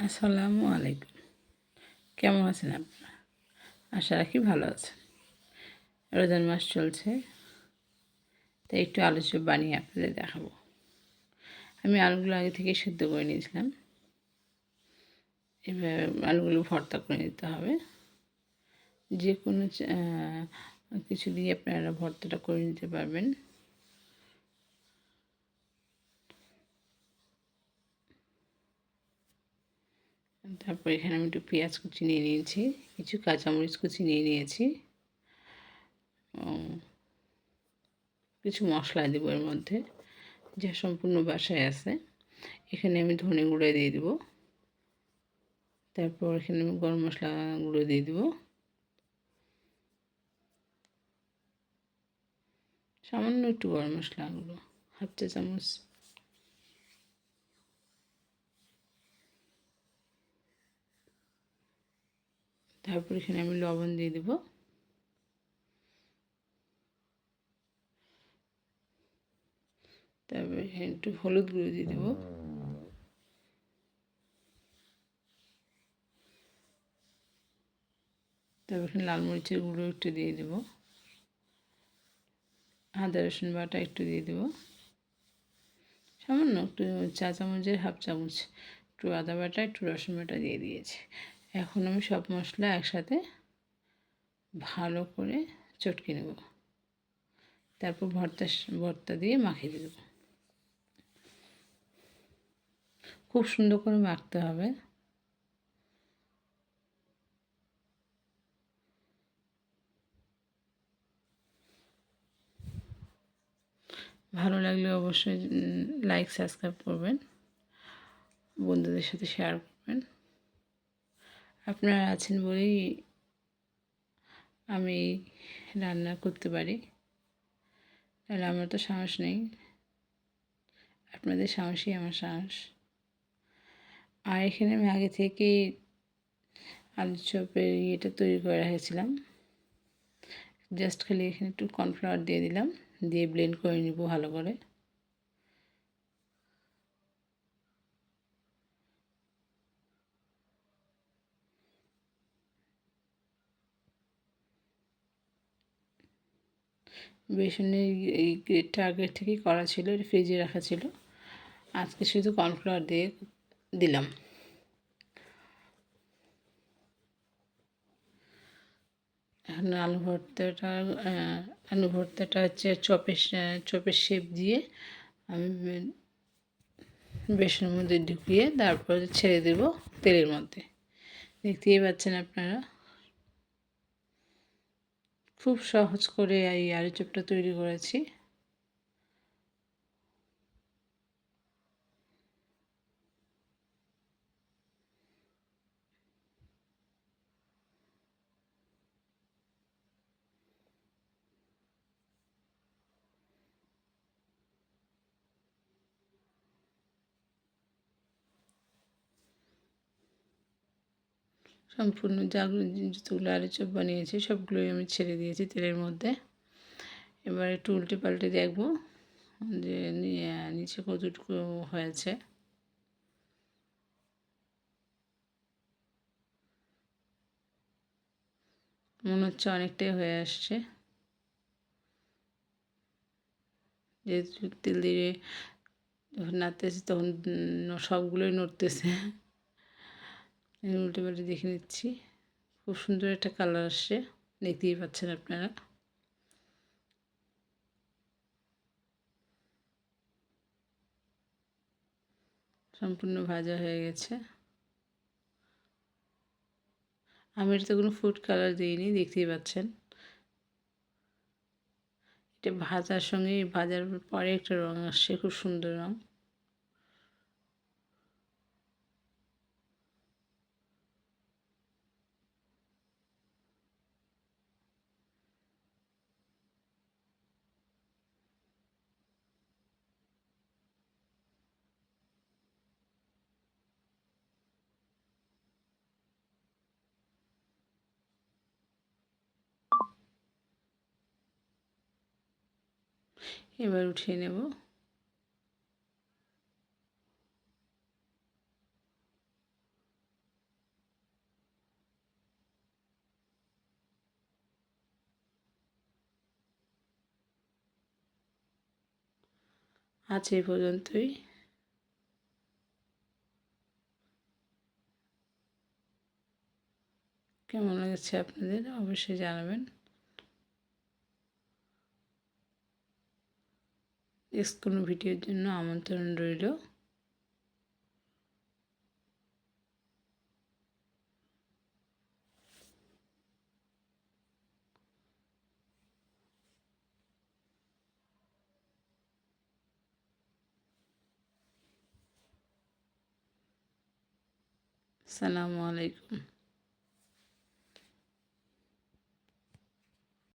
আসসালামু আলাইকুম। কেমন আছেন আপনারা? আশা রাখি ভালো আছেন। রোজান মাস চলছে। তাই একটু আলু চপ বানিয়ে আপনাদের দেখাবো। আমি আলুগুলো আগে থেকে সেদ্ধ করে নিয়েছিলাম। এবার আলুগুলো ভর্তা করে নিতে হবে। যে কোনো কিছু দিয়ে আপনারা ভর্তাটা করে নিতে পারবেন। তারপর এখানে আমি একটু পেঁয়াজ কুচি নিয়ে নিয়েছি, কিছু কাঁচামরিচ কুচি নিয়ে নিয়েছি কিছু মশলা দেবো এর মধ্যে, যা সম্পূর্ণ বাসায় আছে। এখানে আমি ধনে গুঁড়ো দিয়ে দেবো, তারপর এখানে আমি গরম মশলা গুঁড়ো দিয়ে দেবো। সামান্য একটু গরম মশলা গুঁড়ো, হাফ চা চামচ। তারপর এখানে আমি লবণ দিয়ে দেবো। তারপরে একটু হলুদ গুঁড়ো দিয়ে দেবো। তারপর এখানে লাল মরিচের গুঁড়ো একটু দিয়ে দেবো। আদা, রসুন বাটা একটু দিয়ে দেবো। সামান্য একটু চা চামচের হাফ চামচ, একটু আদা বাটা, একটু রসুন বাটা দিয়ে দিয়েছি। এখন আমি সব মশলা একসাথে ভালো করে চটকে নেব। তারপর ভর্তা ভর্তা দিয়ে মাখিয়ে দেব। খুব সুন্দর করে মাখতে হবে। ভালো লাগলে অবশ্যই লাইক সাবস্ক্রাইব করবেন। বন্ধুদের সাথে শেয়ার করবেন। আপনারা আছেন বলেই আমি রান্না করতে পারি। তাহলে আমার তো সাহস নেই। আপনাদের সাহসই আমার সাহস। আর এখানে আমি আগে থেকে আলু চপের ইয়েটা তৈরি করে রেখেছিলাম। জাস্ট খালি এখানে একটু কর্নফ্লাওয়ার দিয়ে দিলাম, দিয়ে ব্লেন্ড করে নিব ভালো করে। বেসনের এই গ্রেটটা আগের থেকেই করা ছিল ফ্রিজে রাখা ছিল। আজকে শুধু কর্নফ্লাওয়ার দিয়ে দিলাম। এখন আলু ভর্তাটা আলু ভর্তাটা হচ্ছে চপের চপের শেপ দিয়ে আমি বেসনের মধ্যে ঢুকিয়ে তারপরে ছেড়ে দেব তেলের মধ্যে। দেখতেই পাচ্ছেন আপনারা? খুব সহজ করে এই আলু চপটা তৈরি করেছি। সম্পূর্ণ যাগুলো যতগুলো আলু চপ বানিয়েছি, সবগুলোই আমি ছেড়ে দিয়েছি তেলের মধ্যে। এবার একটু উল্টে পাল্টে দেখব যে নিচে কতটুকু হয়েছে। মনে হচ্ছে অনেকটাই হয়ে আসছে। যেহেতু তেল দিয়ে যখন নাড়তেছে তখন সবগুলোই নড়তেছে। উল্টে পাল্টে দেখে নিচ্ছি। খুব সুন্দর একটা কালার আসছে। দেখতেই পাচ্ছেন আপনারা। সম্পূর্ণ ভাজা হয়ে গেছে। আমি এটা কোনো ফুড কালার দিইনি, দেখতেই পাচ্ছেন। এটা ভাজার সঙ্গে ভাজার পরে একটা রঙ আসছে, খুব সুন্দর রঙ এবার উঠিয়ে নেব। আছে এই পর্যন্তই। কেমন লাগছে আপনাদের? অবশ্যই জানাবেন। নেক্সট কোনো ভিডিওর জন্য আমন্ত্রণ রইল সালামু আলাইকুম